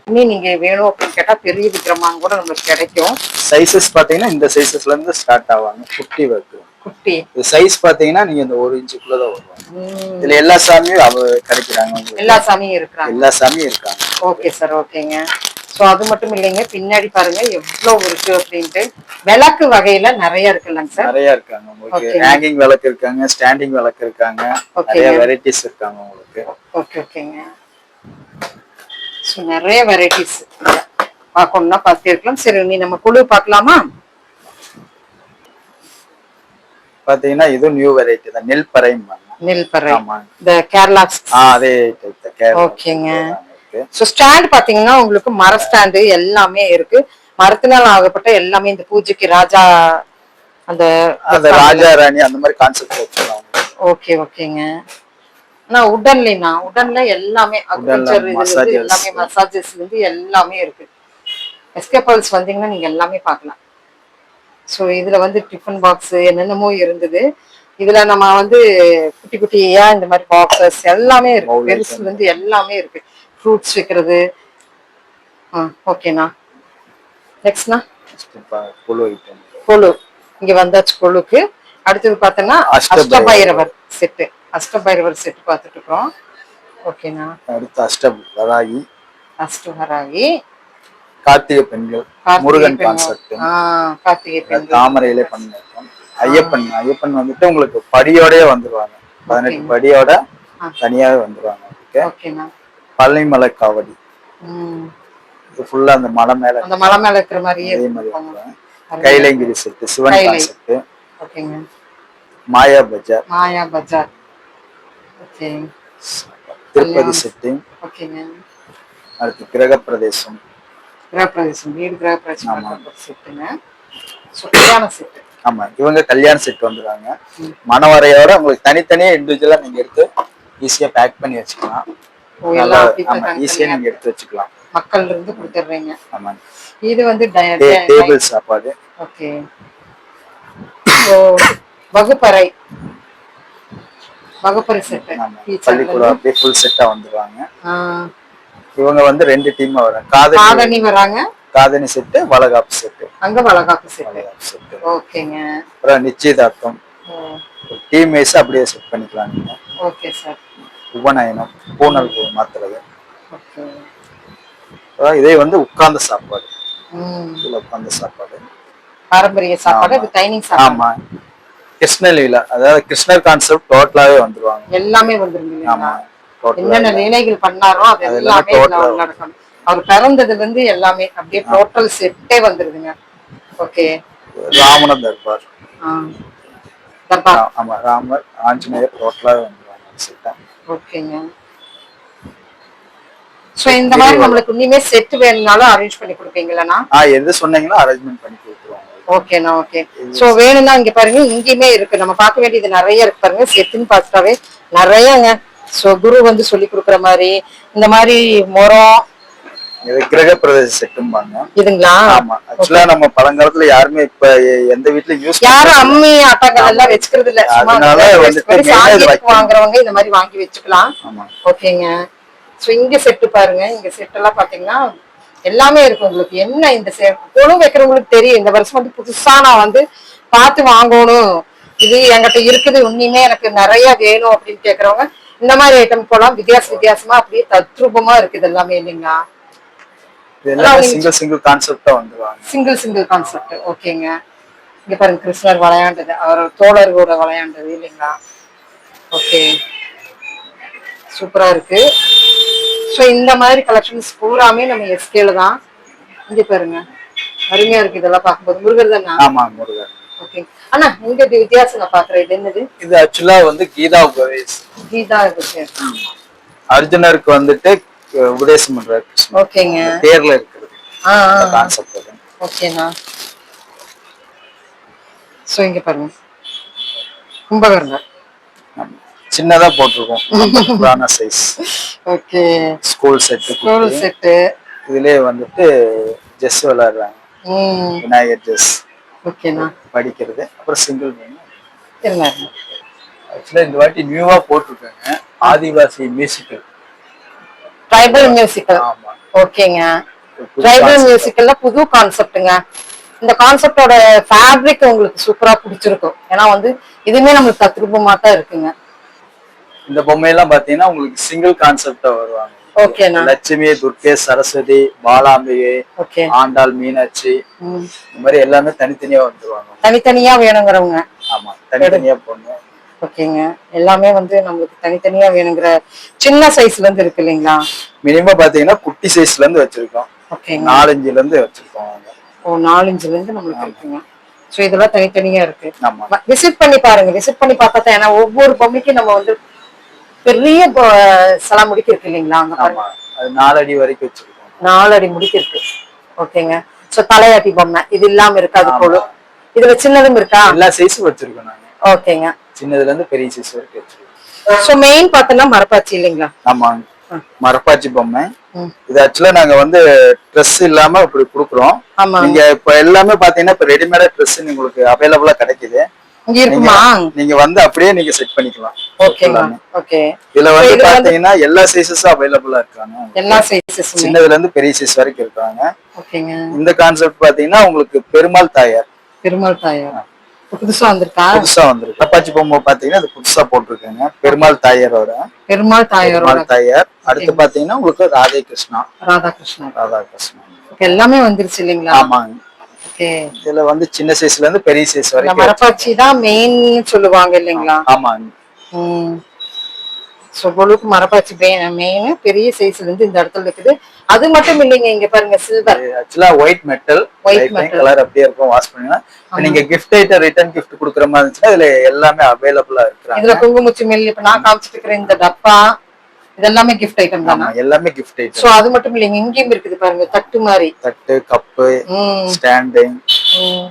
இனி நீங்க வேணும் அப்படின்னு கேட்டா பெரிய விக்கிரமாங்க கூட நம்மளுக்கு கிடைக்கும். சைஸஸ் பாத்தீங்கன்னா இந்த சைஸஸ்ல இருந்து ஸ்டார்ட் ஆவாங்க. குட்டி ஒர்க் குட்டி. சைஸ் பாத்தீங்கன்னா நீங்க இந்த ஒரு இன்ச்சுக்குள்ளதான் வருவாங்க. உம், இதுல எல்லா சாமியும் அவ கிடைக்கிறாங்க. எல்லா சாமியும் இருக்கிறாங்க. எல்லா சாமியும் இருக்காங்க. ஓகே சார் ஓகேங்க ஸோ அது மட்டும் இல்லைங்க. பின்னாடி பாருங்க. எவ்வளவு இருக்கு அப்படின்ட்டு. விளக்கு வகையில நிறைய இருக்குல்லங்க சார் நிறைய இருக்காங்க உங்களுக்கு. ஹேங்கிங் விளக்கு இருக்காங்க ஸ்டாண்டிங் விளக்கு இருக்காங்க. நிறைய வெரைட்டிஸ் இருக்காங்க உங்களுக்கு. ஓகே ஓகேங்க ஸோ நிறைய வெரைட்டிஸ் பார்க்கணும்னா பார்த்துட்டே இருக்கலாம் சரி நீ நம்ம குழு பார்க்கலாமா? பாத்தீங்கன்னா இதுவும் நியூ வெரைட்டி தான். நெல் பறைம்பாங்க நெல் பறை. ஆமா. இந்த கேரளா அதே டைப் ஓகேங்க. ஸோ ஸ்டாண்ட் பாத்தீங்கன்னா உங்களுக்கு மர ஸ்டாண்டு எல்லாமே இருக்கு. மரத்தினால் ஆகப்பட்ட எல்லாமே இந்த பூஜைக்கு ராஜா அந்த அந்த ராஜா ராணி அந்த மாதிரி கான்செப்ட் ஓகே ஓகேங்க. ஆனா உடன்லனா உடன்ல எல்லாமே அக்ரிகல்ச்சர். எல்லாமே மசாஜஸ்ல இருந்து எல்லாமே இருக்கு. எஸ்கேபல்ஸ் வந்தீங்கன்னா நீங்க எல்லாமே பார்க்கலாம். ஸோ இதுல வந்து டிஃபன் பாக்ஸ் என்னென்னமோ இருந்தது. இதுல நம்ம வந்து குட்டி குட்டியா இந்த மாதிரி பாக்ஸஸ் எல்லாமே இருக்கு. பெருசுல இருந்து எல்லாமே இருக்கு. ஃப்ரூட்ஸ் வைக்கிறது. ஆ ஓகேண்ணா நெக்ஸ்ட்ண்ணா கொழு இங்க வந்தாச்சு கொழுக்கு அடுத்தது பார்த்தோன்னா அஷ்டபைரவர். செட்டு அஷ்டபைரவர் செட்டு பார்த்துட்டு இருக்கோம் ஓகேண்ணா அடுத்து அஷ்டம் வராகி. அஷ்டஹராகி கார்த்திகை பெண்கள் முருகன். கான்செப்ட் தாமரையிலே பண்ணிருக்கோம் ஐயப்பன் ஐயப்பன் வந்துட்டு உங்களுக்கு படியோடயே வந்துருவாங்க. பதினெட்டு படியோட. தனியாவே வந்துருவாங்க ஓகே பழனிமலை காவடி. இது ஃபுல்லா அந்த மலை மேல அந்த மலை மேல இருக்கிற மாதிரியே அதே மாதிரி. கைலங்கிரி செட்டு சிவன். கான்செப்ட் ஓகேங்க மாயா பஜார். மாயா பஜார். ஓகே. திருப்பதி செட்டு ஓகேங்க அடுத்து கிரக பிரதேசம் கிரகப்பிரவேசம் வீடு கிரகப்பிரவேசம் செட்டுங்க. ஸோ கல்யாண செட்டு. ஆமா இவங்க கல்யாண செட் வந்துருவாங்க. மனவரையோட உங்களுக்கு தனித்தனியா இண்டிவிஜுவலா நீங்க எடுத்து ஈஸியா பேக் பண்ணி வச்சுக்கலாம். நல்லா ஆமா ஈஸியா நீங்க எடுத்து வச்சுக்கலாம். மக்கள் இருந்து கொடுத்துட்றீங்க. ஆமா. இது வந்து டேபிள் சாப்பாடு. ஓகே. ஸோ வகுப்பறை. வகுப்பறை ஆமா பள்ளிக்கூடம் அப்படியே ஃபுல் செட்டா வந்துருவாங்க. இவங்க வந்து ரெண்டு டீமா வராங்க. காதணி காதணி வராங்க. காதணி செட்டு வளகாப்பு செட்டு. அங்க வளகாப்பு செட்டு. செட்டு. ஓகேங்க. அப்புறம் நிச்சயதார்த்தம். டீம் வைஸ் அப்படியே செட் பண்ணிக்கலாம் நீங்க. Okay sir. உபநயனம் பூனல் மாத்துறது. ஓகே. அப்புறம் இதே வந்து உட்கார்ந்த சாப்பாடு. இதுல உட்கார்ந்த சாப்பாடு. பாரம்பரிய சாப்பாடு இது டைனிங் சாப்பாடு. ஆமா. கிருஷ்ணலீலா அதாவது கிருஷ்ணர் கான்செப்ட் டோட்டலாவே வந்துருவாங்க. எல்லாமே வந்துருங்க ஆமா. என்னென்ன லீலைகள் பண்ணாரோ அது எல்லாமே நடக்கணும். அவர் பிறந்ததுல இருந்து எல்லாமே அப்படியே டோட்டல் செட்டே வந்துருதுங்க. ஓகே ராமன தர்பார். ஆமா ராமர் ஆஞ்சநேயர் டோட்டலாவே வந்துருவாங்க ஓகேங்க. சோ இந்த மாதிரி நம்மளுக்கு இனிமே செட் வேணும்னாலும் அரேஞ்ச் பண்ணி கொடுப்பீங்களா ஆ எது சொன்னீங்களோ அரேஞ்ச்மெண்ட் பண்ணி ஓகேண்ணா ஓகே சோ வேணும்னா இங்க பாருங்க இங்கேயுமே இருக்கு. நம்ம பார்க்க வேண்டியது நிறைய இருக்கு பாருங்க. செட்டுன்னு பார்த்தாவே நிறையங்க. சோ குரு வந்து சொல்லி கொடுக்குற மாதிரி இந்த மாதிரி முறம் இது கிரக பிரவேச செட்டும்பாங்க இதுங்களா ஆமா ஆக்சுவலா நம்ம பழங்காலத்துல யாருமே இப்ப எந்த வீட்லயும் யூஸ் யாரும் அம்மி ஆட்டங்கள் எல்லாம் வச்சுக்கிறது இல்ல அதனால வந்துட்டு. வாங்குறவங்க இந்த மாதிரி வாங்கி வச்சுக்கலாம். ஆமா. ஓகேங்க சோ இங்க செட்டு பாருங்க. இங்க செட் எல்லாம் பாத்தீங்கன்னா எல்லாமே இருக்கு உங்களுக்கு. என்ன இந்த குழு வைக்கிறவங்களுக்கு தெரியும். இந்த வருஷம் வந்து புதுசா நான் வந்து பார்த்து வாங்கணும். இது என்கிட்ட இருக்குது. உண்மையுமே எனக்கு நிறைய வேணும் அப்படின்னு கேக்குறவங்க இந்த மாதிரி ஐட்டம் போலாம் வித்தியாச வித்தியாசமா அப்படியே தத்ரூபமா இருக்குது எல்லாமே இல்லைங்களா? சிங்கிள் சிங்கிள் கான்செப்டா வந்துருவாங்க சிங்கிள் சிங்கிள் கான்செப்ட் ஓகேங்க. இங்க பாருங்க கிருஷ்ணர் விளையாண்டது. அவர் தோழர் கூட விளையாண்டது இல்லைங்களா? ஓகே. சூப்பரா இருக்கு. ஸோ இந்த மாதிரி கலெக்ஷன்ஸ் பூராமே நம்ம எஸ்கேல தான். இங்க பாருங்க. அருமையா இருக்கு இதெல்லாம் பார்க்கும்போது. முருகர் தானா? ஆமா முருகர். ஓகே. இங்க இது வித்தியாசம் நான் பாக்குறேன்? இது என்னது? இது ஆக்சுவலா வந்து கீதா உபதேஷ் கீதா இருக்கு அர்ஜுனருக்கு வந்துட்டு உபதேசம் பண்றாரு ஓகேங்க. ஆ ஆ. கான்செப்ட் ஓகேண்ணா. ஸோ இங்க பாருங்க. கும்பகர்ணர் ஆமா. சின்னதா போட்டிருக்கோம். (laughs) புராண size okay. School set school set இதுலயே வந்துட்டு செஸ் விளையாடுறாங்க. விநாயகர் செஸ் ஓகேண்ணா படிக்கிறது அப்புறம் சிங்கிள் இருங்க ஆக்சுவலா இந்த வாட்டி நியூவா போட்டிருக்காங்க. ஆதிவாசி மியூசிக்கல் ட்ரைபல் மியூசிக்கல் ஆமா. ஓகேங்க ட்ரைபல். மியூசிக்கல்ல புது கான்செப்ட்டுங்க இந்த கான்செப்டோட ஃபேப்ரிக் உங்களுக்கு சூப்பரா பிடிச்சிருக்கும். ஏன்னா வந்து இதுவுமே நம்மளுக்கு தத்ரூபமா தான் இருக்குங்க. இந்த பொம்மையெல்லாம் பாத்தீங்கன்னா உங்களுக்கு சிங்கிள் கான்செப்டா வருவாங்க. லட்சுமி துர்க்கே சரஸ்வதி பாலாம்பிகை ஆண்டாள் மீனாட்சி. இந்த மாதிரி எல்லாமே தனித்தனியா வந்துருவாங்க. தனித்தனியா வேணுங்கிறவங்க. ஆமா தனித்தனியா பொண்ணு ஓகேங்க. எல்லாமே வந்து நம்மளுக்கு தனித்தனியா வேணுங்கிற சின்ன சைஸ்ல இருந்து இருக்கு இல்லைங்களா? மினிமம் பாத்தீங்கன்னா குட்டி சைஸ்ல இருந்து வச்சிருக்கோம். ஓகேங்க. நாலஞ்சுல இருந்து வச்சிருக்கோம். ஓ நாலஞ்சுல இருந்து நம்மளுக்கு இருக்குங்க. ஸோ இதெல்லாம் தனித்தனியா இருக்கு. விசிட் பண்ணி பாருங்க. விசிட் பண்ணி பார்த்தா ஏன்னா ஒவ்வொரு பொம்மைக்கும் நம்ம வந்து பெரிய சில முடிக்கு இருக்கு இல்லைங்களா அங்க பாருங்க ஆமா. அது நாலு அடி வரைக்கும் வச்சிருக்கோம். நாலு அடி முடிக்கு இருக்கு ஓகேங்க. ஸோ தலையாட்டி பொம்மை. இது இல்லாம இருக்காது போல. இதுல சின்னதும் இருக்கா? எல்லா சைஸும் வச்சிருக்கோம் நாங்க. ஓகேங்க. சின்னதுல இருந்து பெரிய சைஸ் வரைக்கும் வச்சிருக்கோம். ஸோ மெயின் பார்த்தோம்னா மரப்பாச்சி இல்லைங்களா? ஆமா. மரப்பாச்சி பொம்மை. இது ஆக்சுவலா நாங்க வந்து ட்ரெஸ் இல்லாம இப்படி குடுக்குறோம். ஆமா. நீங்க இப்ப எல்லாமே பாத்தீங்கன்னா இப்ப ரெடிமேடா ட்ரெஸ் உங்களுக்கு அவைலபிளா கிடைக்குது. இங்க இருக்குமா? நீங்க வந்து அப்படியே நீங்க செட் பண்ணிக்கலாம். ஓகேங்க ஓகே இதுல வந்து பாத்தீங்கன்னா எல்லா சைஸஸும் அவைலபிளா இருக்காங்க. எல்லா சைஸஸுமே சின்னதுல இருந்து பெரிய சைஸ் வரைக்கும் இருக்காங்க. ஓகேங்க இந்த கான்செப்ட் பாத்தீங்கன்னா உங்களுக்கு பெருமாள் தாயார். பெருமாள் தாயார். புதுசா வந்திருக்கா? புதுசா வந்திருக்கு. அப்பாச்சி பொம்மை பாத்தீங்கன்னா அது புதுசா போட்டிருக்காங்க. பெருமாள் தாயாரோட. பெருமாள் தாயாரோட. தாயார். அடுத்து பாத்தீங்கன்னா உங்களுக்கு ராதே கிருஷ்ணா ராதா கிருஷ்ணா Okay, எல்லாமே வந்துருச்சு இல்லைங்களா? ஆமாங்க. ஓகே. இதுல வந்து சின்ன சைஸ்ல இருந்து பெரிய சைஸ் வரைக்கும் மரப்பாச்சி தான் மெயின் சொல்லுவாங்க இல்லைங்களா? ஆமாங்க பொழுக்கு மரப்பாச்சி மெயின் பெரிய சைஸ்ல இருந்து இந்த இடத்துல இருக்குது. அது மட்டும் இல்லைங்க இங்க பாருங்க silver actually white metal white metal. Colour அப்படியே இருக்கும் வாஷ் பண்ணீங்கன்னா நீங்க கிஃப்ட் ஐட்டம் ரிட்டர்ன் கிஃப்ட் கொடுக்குற மாதிரி இருந்துச்சுன்னா இதுல எல்லாமே அவைலபிளா இருக்கிறாங்க. இதுல குங்குமச்சி மெல் இப்ப நான் காமிச்சிட்டு இருக்கிற இந்த டப்பா. இதெல்லாமே கிஃப்ட் ஐட்டம் தானா? எல்லாமே கிஃப்ட் ஐட்டம் சோ அது மட்டும் இல்லைங்க இங்கேயும் இருக்குது பாருங்க தட்டு மாதிரி. தட்டு கப்பு ம். ஸ்டாண்டு ம்.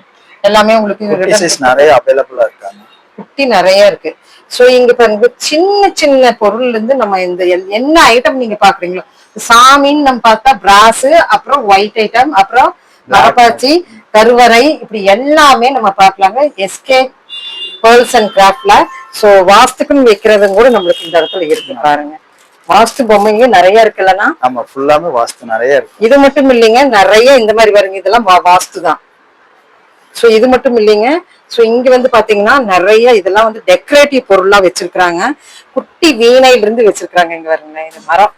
எல்லாமே உங்களுக்கு சைஸ் நிறைய அவைலபிளா இருக்காங்க. குட்டி நிறைய இருக்கு. சோ இங்க பாருங்க சின்ன சின்ன பொருள்ல இருந்து நம்ம இந்த என்ன ஐட்டம் நீங்க பாக்குறீங்களோ சாமின்னு நம்ம பார்த்தா பிராஸ் அப்புறம் ஒயிட் ஐட்டம் அப்புறம் மரப்பாச்சி கருவறை இப்படி எல்லாமே நம்ம பார்க்கலாங்க. எஸ்கே பேர்ல்ஸ் அண்ட் கிராஃப்ட்ல சோ வாஸ்துக்குன்னு வைக்கிறதும் கூட நம்மளுக்கு இந்த இடத்துல இருக்கு பாருங்க. வாஸ்து பொம்மைங்க நிறைய இருக்குல்லனா ஆமா ஃபுல்லாமே வாஸ்து நிறைய இருக்கு. இது மட்டும் இல்லைங்க நிறைய இந்த மாதிரி வருங்க இதெல்லாம் வாஸ்து தான் சோ இது மட்டும் இல்லைங்க. சோ இங்க வந்து பாத்தீங்கன்னா நிறைய இதெல்லாம் வந்து டெக்கரேட்டிவ் பொருளா வச்சிருக்காங்க குட்டி வீணையில இருந்து வச்சிருக்காங்க இங்க பாருங்க இந்த மரம்.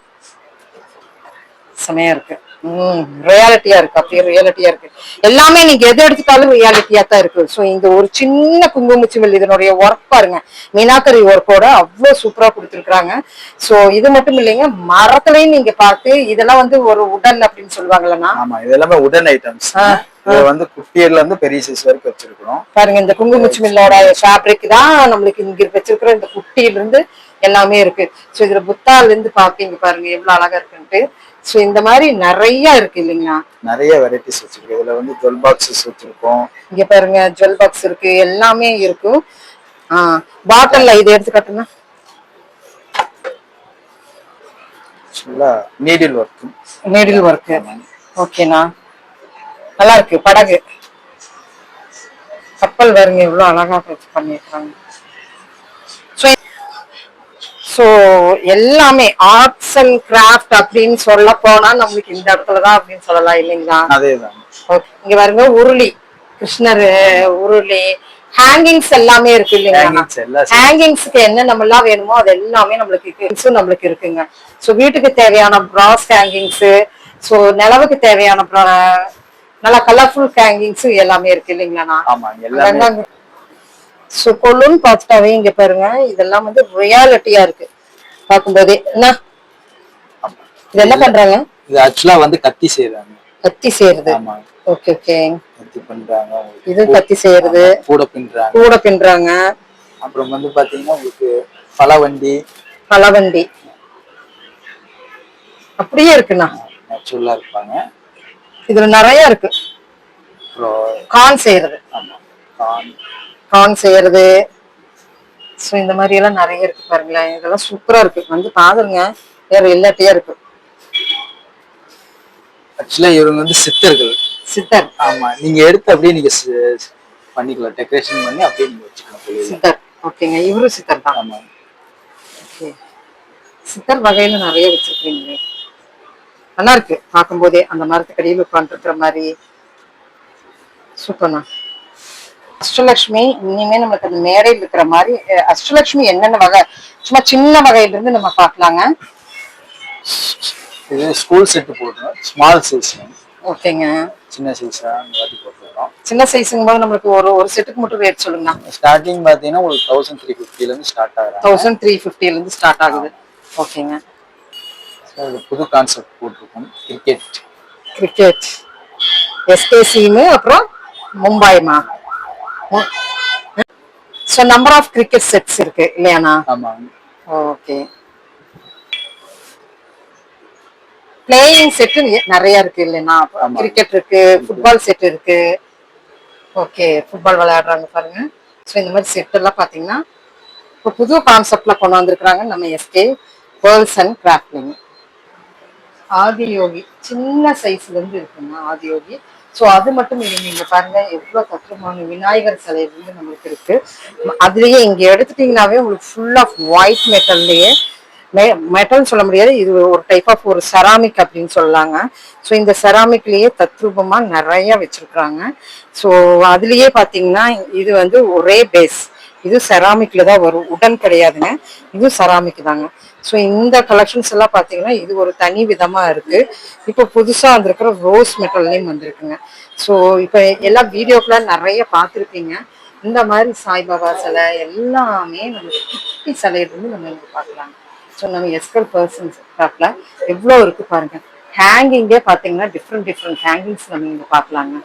செமையா இருக்கு. ரியாலிட்டியா இருக்கு அப்படியே ரியாலிட்டியா இருக்கு. எல்லாமே நீங்க எது எடுத்துட்டாலும் ரியாலிட்டியா தான் இருக்கு. சோ இந்த ஒரு சின்ன குங்குமச்சிமல் இதனுடைய ஒர்க் பாருங்க. மீனாக்கரி ஒர்க்கோட அவ்வளவு சூப்பரா கொடுத்துருக்காங்க சோ இது மட்டும் இல்லைங்க மரத்துலயும் நீங்க பார்த்து இதெல்லாம் வந்து ஒரு உடல் அப்படின்னு சொல்லுவாங்கல்லன்னா ஆமா இது எல்லாமே உடன் ஐட்டம்ஸ் இது வந்து குட்டியர்ல இருந்து பெரிய சைஸ் வரைக்கும் வச்சிருக்கிறோம். பாருங்க இந்த குங்குமச்சிமில்லோட ஃபேப்ரிக் தான் நம்மளுக்கு இங்க வச்சிருக்கிற இந்த குட்டியில இருந்து எல்லாமே இருக்கு. சோ இதுல புத்தால இருந்து பாப்பீங்க பாருங்க எவ்வளவு அழகா இருக்குன்ட்டு. சோ இந்த மாதிரி நிறைய இருக்கு இல்லைங்களா? நிறைய வெரைட்டிஸ் வச்சிருக்கோம். இதுல வந்து ஜுவல் பாக்ஸஸ் வச்சிருக்கோம். இங்க பாருங்க ஜுவல் பாக்ஸ் இருக்கு எல்லாமே இருக்கும் ஆஹ் பாட்டில்ல இது எடுத்து காட்டுங்க. நீடில் ஒர்க் நீடில் ஒர்க் ஓகேண்ணா நல்லா இருக்கு படகு. கப்பல் பாருங்க எவ்வளவு அழகா வச்சு பண்ணிருக்காங்க. ஸோ ஸோ எல்லாமே ஆர்ட்ஸ் அண்ட் கிராஃப்ட் அப்படின்னு சொல்ல போனா நம்மளுக்கு இந்த இடத்துல தான் அப்படின்னு சொல்லலாம் இல்லைங்களா? அதேதான். இங்க பாருங்க உருளி. கிருஷ்ணர் உருளி. ஹேங்கிங்ஸ் எல்லாமே இருக்கு இல்லைங்களா? ஹேங்கிங்ஸ்க்கு என்ன நம்ம எல்லாம் வேணுமோ அது எல்லாமே நம்மளுக்கு நம்மளுக்கு இருக்குங்க. சோ வீட்டுக்கு தேவையான பிராஸ் ஹேங்கிங்ஸ் சோ நிலவுக்கு தேவையான நல்லா கலர்ஃபுல் ஹேங்கிங்ஸ் எல்லாமே இருக்கு இல்லைங்களாண்ணா ஆமா எல்லாமே. சோ கொள்ளுன்னு பார்த்துட்டாவே இங்க பாருங்க இதெல்லாம் வந்து ரியாலிட்டியா இருக்கு. பார்க்கும்போதே என்ன. இது என்ன பண்றாங்க? இது ஆக்சுவலா வந்து கத்தி செய்யறாங்க கத்தி செய்யறது. ஓகே ஓகே கத்தி பண்றாங்க இது கத்தி செய்யறது. கூட பின்றாங்க. கூட பின்றாங்க. அப்புறம் வந்து பாத்தீங்கன்னா உங்களுக்கு பழவண்டி பலவண்டி. அப்படியே இருக்குண்ணா. நேச்சுரலா இருப்பாங்க. இதுல நிறைய இருக்கு. கான் செய்யறது கான். செய்யறது ஸோ இந்த மாதிரி எல்லாம் நிறைய இருக்கு பாருங்களேன். இதெல்லாம் சூப்பரா இருக்கு. வந்து பாருங்க. வேற எல்லாத்தையா இருக்கு. ஆக்சுவலா இவங்க வந்து சித்தர்கள் சித்தர் ஆமா. நீங்க எடுத்து அப்படியே நீங்க பண்ணிக்கலாம். டெக்கரேஷன் பண்ணி அப்படியே நீங்க வச்சுக்கலாம். சித்தர் ஓகேங்க இவரும் சித்தர் தான். ஆமா. ஓகே சித்தர் வகையில நிறைய வச்சிருக்கீங்களே. நல்லா இருக்கு பார்க்கும்போதே அந்த மரத்துக்கடியில் உட்காந்துருக்கிற மாதிரி சூப்பர்ண்ணா. அஷ்டலட்சுமி இனிமே நமக்கு அந்த மேடையில் இருக்கிற மாதிரி அஹ், அஷ்டலட்சுமி என்னென்ன வகை சும்மா சின்ன வகையில இருந்து நம்ம பார்க்கலாங்க. இது ஸ்கூல் செட்டு போடுறோம் ஸ்மால் சைஸ் ஓகேங்க. சின்ன சைஸா அந்த வாட்டி வரும் சின்ன சைஸுங்கும் போது நம்மளுக்கு ஒரு ஒரு செட்டுக்கு மட்டும் ரேட் சொல்லுங்கண்ணா. ஸ்டார்டிங் பாத்தீங்கன்னா உங்களுக்கு தௌசண்ட் த்ரீ ஃபிஃப்டில இருந்து ஸ்டார்ட் ஆகுறாங்க. தௌசண்ட் த்ரீ ஃபிஃப்டில இருந்து ஸ்டார்ட் ஆகுது. ஓகேங்க. இது புது கான்செப்ட் போட்டிருக்கோம். கிரிக்கெட் கிரிக்கெட் எஸ்கே சீமு அப்புறம் மும்பைமா so number of cricket sets இருக்கு இல்லையாண்ணா? ஆமாங்க ஓகே பிளேயிங் செட்டு நிறைய இருக்கு இல்லைன்னா. கிரிக்கெட் இருக்கு ஃபுட்பால் செட் இருக்கு. ஓகே ஃபுட்பால் விளையாடுறாங்க பாருங்க. ஸோ இந்த மாதிரி செட் எல்லாம் பாத்தீங்கன்னா இப்போ புது கான்செப்ட்ல கொண்டு வந்திருக்கிறாங்க நம்ம SK pearls and crafting Adiyogi சின்ன சைஸ்ல இருந்து இருக்குங்க ஆதியோகி. ஸோ அது மட்டும் இல்லைங்க நீங்க பாருங்க எவ்வளவு தத்துவமான விநாயகர் சிலை வந்து நம்மளுக்கு இருக்கு. அதுலயே இங்க எடுத்துட்டீங்கன்னாவே உங்களுக்கு ஃபுல் ஆஃப் ஒயிட் மெட்டல்லையே மெட்டல் சொல்ல முடியாது. இது ஒரு டைப் ஆஃப் ஒரு செராமிக் அப்படின்னு சொல்லலாங்க ஸோ இந்த செராமிக்லயே தத்ரூபமா நிறைய வச்சிருக்கிறாங்க. ஸோ அதுலயே பாத்தீங்கன்னா இது வந்து ஒரே பேஸ் இது செராமிக்ல தான் வரும். உடன் கிடையாதுங்க. இது செராமிக் தாங்க. ஸோ இந்த கலெக்ஷன்ஸ் எல்லாம் பாத்தீங்கன்னா இது ஒரு தனி விதமா இருக்கு. இப்போ புதுசா வந்திருக்கிற ரோஸ் மெட்டல்லையும் வந்திருக்குங்க. ஸோ இப்போ எல்லா வீடியோக்குள்ள நிறைய பார்த்துருப்பீங்க இந்த மாதிரி சாய்பாபா சிலை எல்லாமே நம்ம குட்டி சிலையிலிருந்து நம்ம இங்க பார்க்கலாம். ஸோ நம்ம எஸ்கல் பர்சன்ஸ் கிராஃப்ட்ல எவ்வளோ இருக்கு பாருங்க. ஹேங்கிங்கே பார்த்தீங்கன்னா டிஃப்ரெண்ட் டிஃப்ரெண்ட் ஹேங்கிங்ஸ் நம்ம இங்க பார்க்கலாங்க.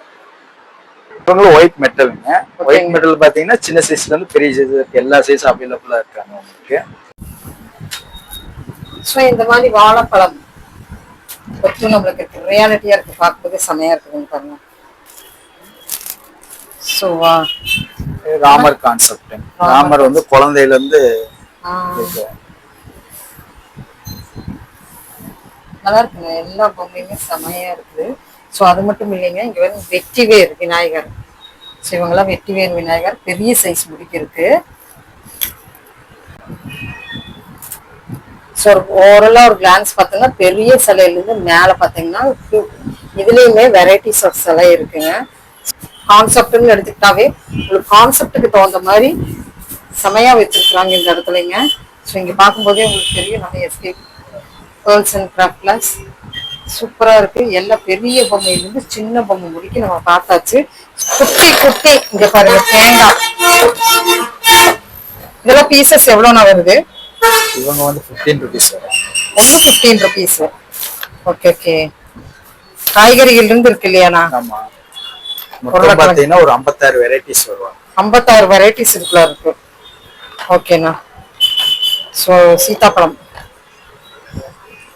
இவங்களும் ஒயிட் மெட்டலுங்க. ஒயிட் மெட்டல் பாத்தீங்கன்னா சின்ன சைஸ்ல இருந்து பெரிய சைஸ் எல்லா சைஸ் அவைலபிளா இருக்காங்க உங்களுக்கு. ஸோ இந்த மாதிரி வாழைப்பழம் கொத்து நம்மளுக்கு இருக்கு. ரியாலிட்டியா இருக்கு. பார்க்கும்போது செமையா இருக்குதுன்னு பாருங்க. ஸோ ராமர் கான்செப்ட் ராமர் வந்து குழந்தையில இருந்து இருக்கு. நல்லா இருக்குங்க. எல்லா பொம்மையுமே செமையா இருக்குது. ஸோ அது மட்டும் இல்லைங்க. இங்க வந்து வெற்றிவேர் விநாயகர். ஸோ இவங்கெல்லாம் வெற்றிவேர் விநாயகர். பெரிய சைஸ் முடிக்கு இருக்கு ஸோ ஓவரலா ஒரு கிளான்ஸ் பார்த்தீங்கன்னா பெரிய சிலையிலேருந்து மேலே பார்த்தீங்கன்னா இதுலேயுமே வெரைட்டிஸ் ஆஃப் சிலை இருக்குங்க. கான்செப்ட்னு எடுத்துக்கிட்டாவே உங்களுக்கு கான்செப்டுக்கு தகுந்த மாதிரி செமையாக வச்சுருக்குறாங்க இந்த இடத்துலங்க. ஸோ இங்கே பார்க்கும்போதே உங்களுக்கு தெரியும் நம்ம எஸ்கேப் கேர்ள்ஸ் அண்ட் கிராஃப்ட்லஸ் சூப்பராக இருக்குது எல்லா பெரிய பொம்மையிலேருந்து சின்ன பொம்மை முடிக்க நம்ம பார்த்தாச்சு. குட்டி குட்டி. இங்கே பாருங்க தேங்காய். இதெல்லாம் பீசஸ் எவ்வளோண்ணா வருது? இவங்க வந்து பிப்டீன் ருபீஸ் வரும் ஒன்று ஃபிஃப்டீன் ருபீஸ் ஓகே ஓகே காய்கறிகள் இருந்து இருக்கு இல்லையாண்ணா ஆமா. மொத்தம் பாத்தீங்கன்னா ஒரு ஐம்பத்தாறு வெரைட்டிஸ் வரும் ஐம்பத்தாறு வெரைட்டிஸ் இருக்குல்ல இருக்கு. ஓகேண்ணா ஸோ சீதாப்பழம்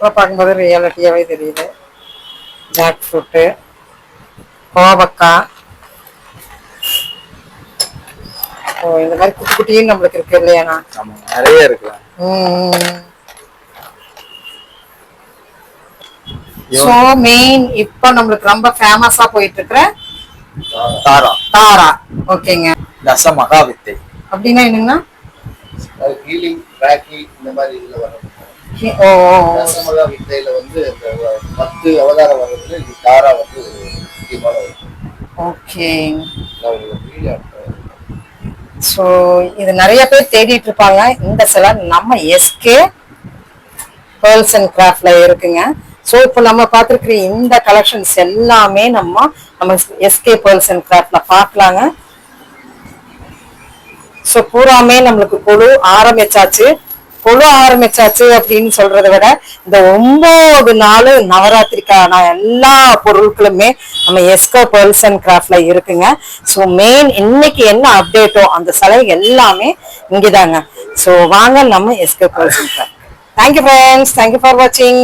பார்க்கும்போது ரியாலிட்டியாகவே தெரியுது. ஜாக் ஃப்ரூட்டு கோவக்காய். ஓ இந்த மாதிரி குட்டி குட்டியும் நம்மளுக்கு இருக்கு இல்லையாண்ணா நிறைய இருக்கலாம் ஸோ மெயின் இப்போ நம்மளுக்கு ரொம்ப ஃபேமஸா போயிட்டு இருக்கிற தாரா. தாரா. ஓகேங்க. தச மகாவித்தை. அப்படின்னா என்னங்கண்ணா ஹீலிங் பேக்கி இந்த மாதிரி இதுல வரும். ஹி- ஓ ஓ, ஓ. ரசமலா வித்தையில வந்து பத்து அவதாரம் வர்றதுல இது தாரா வந்து முக்கியமான ஓகே நான் உங்களுக்கு video அனுப்புறேன். ஸோ இது நிறைய பேர் தேடிட்டு இருப்பாங்க. இந்த சிலை நம்ம எஸ்கே பேர்ல்ஸ் அண்ட் கிராஃப்ட்ல இருக்குங்க. ஸோ இப்போ நம்ம பார்த்துருக்கிற இந்த கலெக்ஷன்ஸ் எல்லாமே நம்ம நம்ம எஸ்கே பேர்ல்ஸ் அண்ட் கிராஃப்ட்ல பார்க்கலாங்க. ஸோ பூராமே நம்மளுக்கு குழு ஆரம்பிச்சாச்சு. பொழு ஆரம்பிச்சாச்சு அப்படின்னு சொல்றதை விட இந்த ஒன்பது நாள் நவராத்திரிக்கான எல்லா பொருட்களுமே நம்ம எஸ்கோ பேர்ல்ஸ் அண்ட் கிராஃப்ட்ல இருக்குங்க. ஸோ மெயின் இன்னைக்கு என்ன அப்டேட்டோ அந்த சிலை எல்லாமே இங்கேதாங்க. ஸோ வாங்க நம்ம SK pearls and craft thank you friends thank you for வாட்சிங்